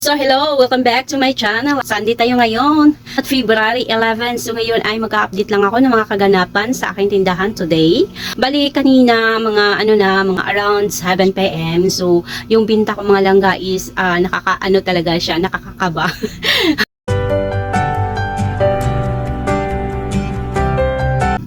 So hello, welcome back to my channel. Sunday tayo ngayon at February 11. So ngayon ay mag-update lang ako ng mga kaganapan sa aking tindahan today. Bali kanina mga ano na, mga around 7 p.m. So yung binta ko mga langga is ah, nakakaano talaga siya, nakakakaba.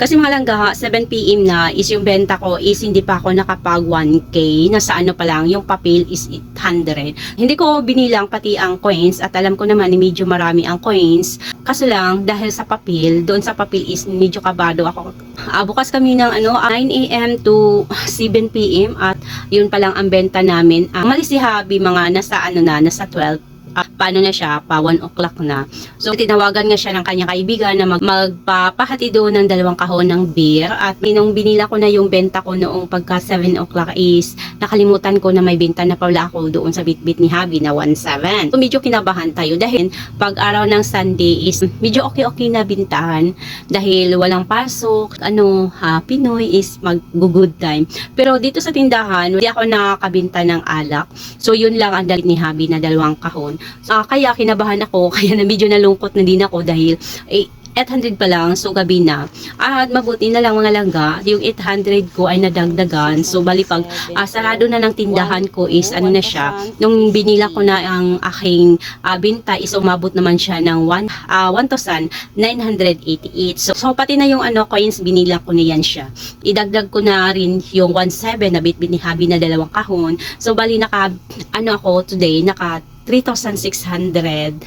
Kasi mga langga, 7 p.m. na is yung benta ko is hindi pa ako nakapag 1K. Nasa ano pa lang, yung papel is 800. Hindi ko binilang pati ang coins at alam ko naman ni medyo marami ang coins. Kaso lang, dahil sa papel, doon sa papel is medyo kabado ako. Ah, bukas kami ng ano, 9 a.m. to 7 p.m. at yun pa lang ang benta namin. Ah, malis si Habi mga nasa ano na, nasa 12 ah, paano na siya, pa 1 o'clock na. So, tinawagan nga siya ng kanyang kaibigan na mag, magpapahati doon ng dalawang kahon ng beer. At nung binila ko na yung benta ko noong pagka 7 o'clock is nakalimutan ko na may benta na pala ako doon sa bitbit ni Habi na 1.7. So, medyo kinabahan tayo dahil pag araw ng Sunday is medyo okay-okay na bintahan dahil walang pasok, ano, ha, Pinoy is mag-good time. Pero dito sa tindahan, hindi ako nakakabinta ng alak. So, yun lang ang dalit ni Habi na dalawang kahon. Ah, kaya kinabahan ako, kaya na medyo nalungkot na din ako dahil eh, 800 pa lang, so gabi na. At mabuti na lang mga langga, yung 800 ko ay nadagdagan. So bali pag ah, sarado na ng tindahan ko is ano na siya, nung binila ko na ang aking ah, binta is umabot naman siya ng 1, ah, 1,988. So, so pati na yung ano coins binila ko na yan siya. Idagdag ko na rin yung 1,700 na bitbit ni na dalawang kahon. So bali naka ano ako today, naka 3,668.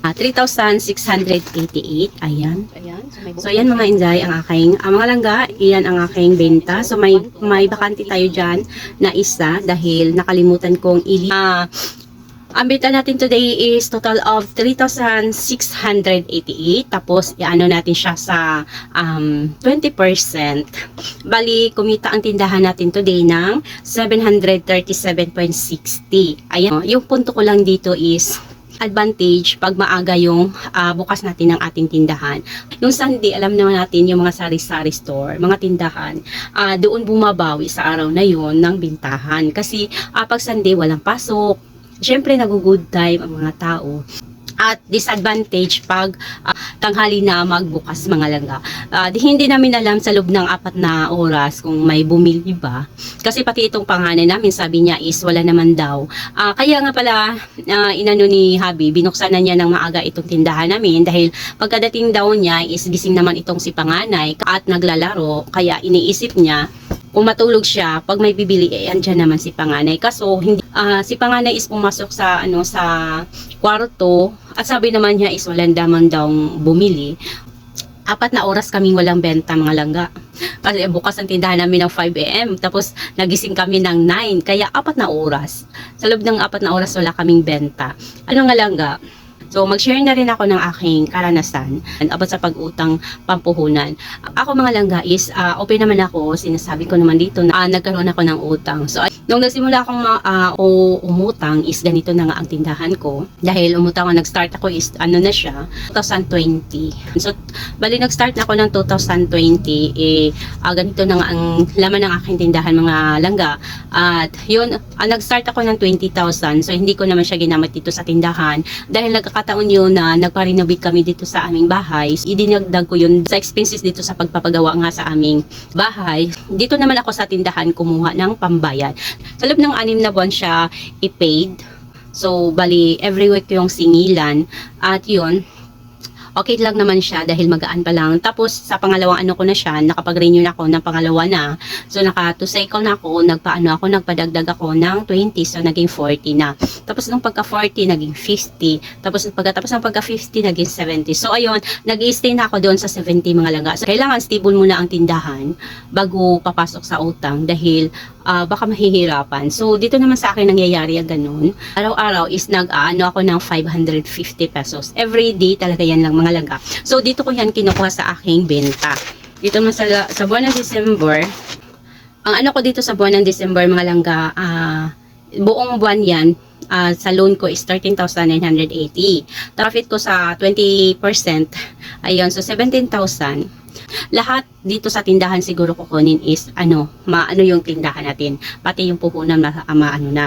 Ah, 3,688. Ayan. Ayan. So, ayan mga inday, ang aking, ang mga langga, iyan ang aking benta. So, may, may bakante tayo dyan na isa dahil nakalimutan kong ili. Ah, ang benta natin today is total of 3,688. Tapos, iano natin siya sa um, 20%. Bali, kumita ang tindahan natin today ng 737.60. Ayan. Yung punto ko lang dito is advantage pag maaga yung ah, bukas natin ng ating tindahan. Yung Sunday, alam naman natin yung mga sari-sari store, mga tindahan, ah, doon bumabawi sa araw na yon ng bintahan. Kasi ah, pag Sunday, walang pasok. Siyempre, nag-good time ang mga tao. At disadvantage pag ah, tanghali na magbukas mga langga. Di, hindi namin alam sa loob ng apat na oras kung may bumili ba. Kasi pati itong panganay namin, sabi niya is wala naman daw. Ah, kaya nga pala, ah, inano ni Habi, binuksan na niya ng maaga itong tindahan namin dahil pagkadating daw niya is gising naman itong si panganay at naglalaro. Kaya iniisip niya, kung matulog siya, pag may bibili, eh, andyan naman si panganay. Kaso, hindi, ah, si panganay is pumasok sa, ano, sa kwarto, at sabi naman niya is walang daman daw bumili. Apat na oras kaming walang benta mga langga. Kasi bukas ang tindahan namin ng 5 a.m. Tapos nagising kami ng 9. Kaya apat na oras. Sa loob ng apat na oras wala kaming benta. Ano nga langga? So, mag-share na rin ako ng aking karanasan about sa pag-utang pampuhunan. Ako mga langga is, ah, open naman ako, sinasabi ko naman dito na ah, nagkaroon ako ng utang. So, nung nagsimula akong ma- ah, o- umutang is ganito na nga ang tindahan ko. Dahil umutang ako, nag-start ako is ano na siya, 2020. So, bali nag-start na ako ng 2020, eh, ah, ganito na nga ang laman ng aking tindahan mga langga. At yun, ah, nag-start ako ng 20,000. So, hindi ko naman siya ginamit dito sa tindahan. Dahil nagkakataon yun na nagpa-renovate kami dito sa aming bahay. Idinagdag ko yun sa expenses dito sa pagpapagawa nga sa aming bahay. Dito naman ako sa tindahan kumuha ng pambayad. Sa loob ng anim na buwan siya i-paid. So, bali, every week yung singilan. At yun, okay lang naman siya dahil magaan pa lang. Tapos sa pangalawang ano ko na siya, nakapag-renew na ako ng pangalawa na. So naka two cycle na ako, nagpaano ako, nagpadagdag ako ng 20, so naging 40 na. Tapos nung pagka 40, naging 50. Tapos pagkatapos ng pagka 50, naging 70. So ayun, nag stay na ako doon sa 70 mga langga. So kailangan stable muna ang tindahan bago papasok sa utang dahil ah, baka mahihirapan. So dito naman sa akin nangyayari ang ganun. Araw-araw is nag-aano ako ng 550 pesos. Every day talaga yan lang mga langga. So dito ko yan kinukuha sa aking benta. Dito naman sa, sa buwan ng December, ang ano ko dito sa buwan ng December mga langga, ah, buong buwan yan, ah, sa loan ko is 13,980. Profit ko sa 20%, ayun, so 17,000. Lahat dito sa tindahan siguro kukunin is ano, maano yung tindahan natin, pati yung puhunan ma, ma ano na.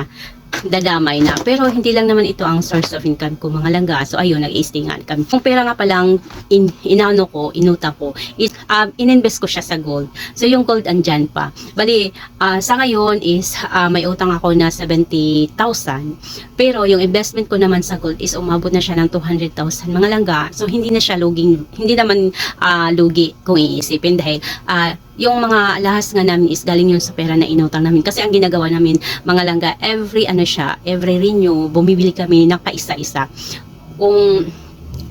Dadamay na. Pero hindi lang naman ito ang source of income ko mga langga. So ayun, nag-istingan kami. Kung pera nga palang in, inano ko, inuta ko, is, um, ininvest ko siya sa gold. So yung gold andyan pa. Bali, ah, sa ngayon is ah, may utang ako na 70,000. Pero yung investment ko naman sa gold is umabot na siya ng 200,000 mga langga. So hindi na siya luging, hindi naman ah, lugi kung iisipin dahil ah, yung mga lahas nga namin is galing yun sa pera na inutang namin. Kasi ang ginagawa namin, mga langga, every ano siya, every renew, bumibili kami ng paisa-isa. Kung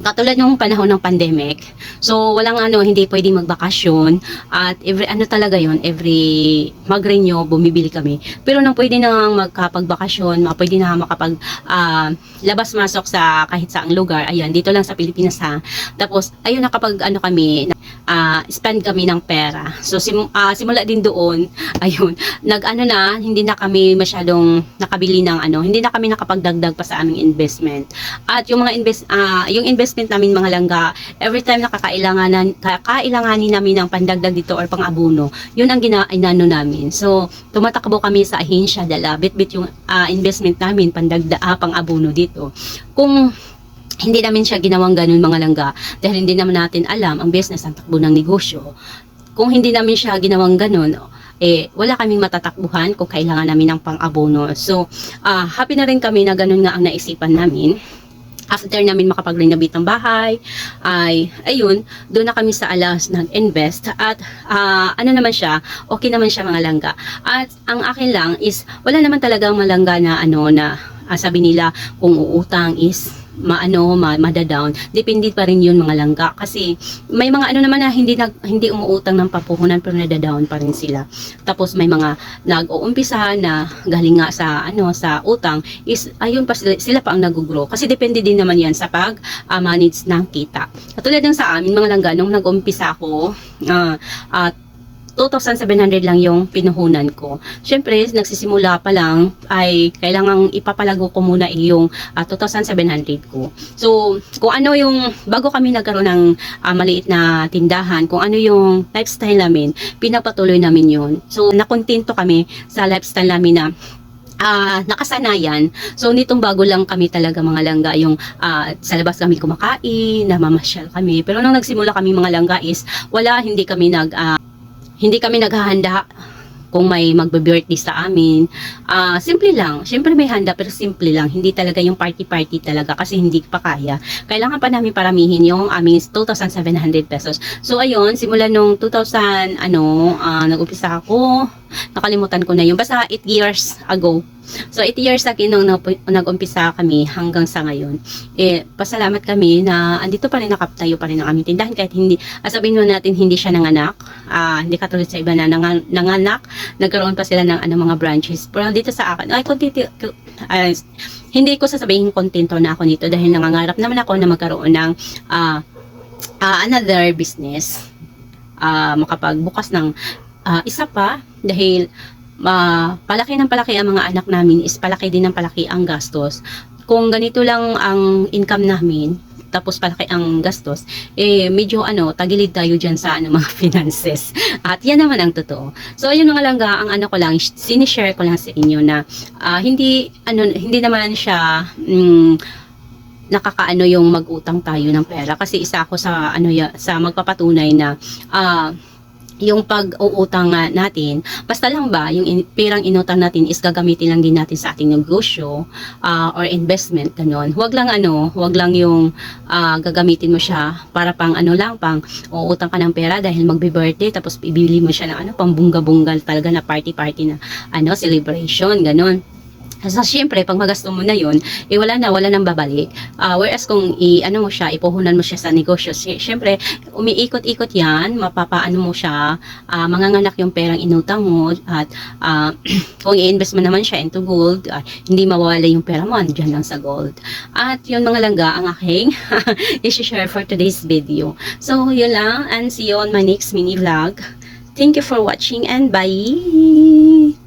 katulad ng panahon ng pandemic, so walang ano, hindi pwedeng magbakasyon at every ano talaga yon every mag-renew, bumibili kami. Pero nang pwede nang magkapagbakasyon, ma- pwede na makapag ah, labas-masok sa kahit saang lugar, ayan, dito lang sa Pilipinas ha. Tapos, ayun, nakapag ano kami, ah, spend kami ng pera. So, sim, ah, simula din doon, ayun, nag ano na, hindi na kami masyadong nakabili ng ano, hindi na kami nakapagdagdag pa sa aming investment. At yung mga invest, ah, yung investment namin mga langga, every time na kakailanganan, kakailanganin namin ng pandagdag dito or pang-abuno, yun ang gina, namin. So, tumatakbo kami sa ahensya dala, bit-bit yung ah, investment namin, pandagda, ah, pang-abuno dito. Kung hindi namin siya ginawang ganun mga langga dahil hindi naman natin alam ang business ang takbo ng negosyo. Kung hindi namin siya ginawang ganun, eh, wala kaming matatakbuhan kung kailangan namin ng pang-abono. So, ah, happy na rin kami na ganun nga ang naisipan namin. After namin makapag-renovate ng bahay, ay, ayun, doon na kami sa alas nag-invest. At, ah, ano naman siya, okay naman siya mga langga. At, ang akin lang is, wala naman talagang malangga na, ano, na, ah, sabi nila, kung uutang is, maano ma madadown depende pa rin yun mga langga kasi may mga ano naman na hindi nag, hindi umuutang ng papuhunan pero nadadown pa rin sila. Tapos may mga nag-uumpisa na galing nga sa ano sa utang is ayun pa sila, sila pa ang nag-grow. Kasi depende din naman yan sa pag ah, manage ng kita. Katulad ng sa amin mga langga nung nag-umpisa ako ah, at 2,700 lang yung pinuhunan ko. Siyempre, nagsisimula pa lang ay kailangang ipapalago ko muna yung ah, 2,700 ko. So, kung ano yung, bago kami nagkaroon ng ah, maliit na tindahan, kung ano yung lifestyle namin, pinapatuloy namin yun. So, nakontento kami sa lifestyle namin na ah nakasanayan. So nitong bago lang kami talaga mga langga yung ah, sa labas kami kumakain, namamasyal kami. Pero nung nagsimula kami mga langga is wala hindi kami nag ah, hindi kami naghahanda kung may magbe-birthday sa amin. Ah, simple lang. Siyempre may handa pero simple lang. Hindi talaga yung party-party talaga kasi hindi pa kaya. Kailangan pa namin paramihin yung aming 2,700 pesos. So ayun, simula nung 2000 ano, ah, nag-umpisa ako. Nakalimutan ko na yun. Basta 8 years ago. So 8 years akin nung nag- nag-umpisa kami hanggang sa ngayon. Eh, pasalamat kami na andito pa rin nakaptayo pa rin ang aming tindahan kahit hindi, ah, sabihin mo natin hindi siya nanganak. Ah, hindi katulad sa iba na nangan- nanganak nagkaroon pa sila ng ano mga branches. Pero dito sa akin, ay kontento, ay, hindi ko sasabihin kontento na ako nito dahil nangangarap naman ako na magkaroon ng ah, ah, another business. Ah, makapagbukas ng ah, isa pa dahil ma palaki ng palaki ang mga anak namin is palaki din ng palaki ang gastos. Kung ganito lang ang income namin, tapos palaki ang gastos, eh medyo ano, tagilid tayo dyan sa ano, mga finances. At yan naman ang totoo. So ayun mga langga, ang ano ko lang, sinishare ko lang sa inyo na ah, hindi, ano, hindi naman siya, mm, nakakaano yung mag-utang tayo ng pera kasi isa ako sa ano sa magpapatunay na ah, yung pag-uutang natin, basta lang ba, yung in, perang inutang natin is gagamitin lang din natin sa ating negosyo ah, or investment, ganun. Huwag lang ano, huwag lang yung ah, gagamitin mo siya para pang ano lang, pang uutang ka ng pera dahil magbe-birthday tapos bibili mo siya ng ano, pang bunga-bungal talaga na party-party na ano, celebration, ganun. So, syempre, pag magasto mo na yun, eh, wala na, wala nang babalik. Ah, whereas kung i, ano mo siya, ipuhunan mo siya sa negosyo, sy- syempre, umiikot-ikot yan, mapapaano mo siya, ah, manganganak yung perang inutang mo, at ah, kung i-invest mo naman siya into gold, ah, hindi mawawala yung pera mo, andyan lang sa gold. At yun mga langga, ang aking i-share for today's video. So, yun lang, and see you on my next mini vlog. Thank you for watching and bye!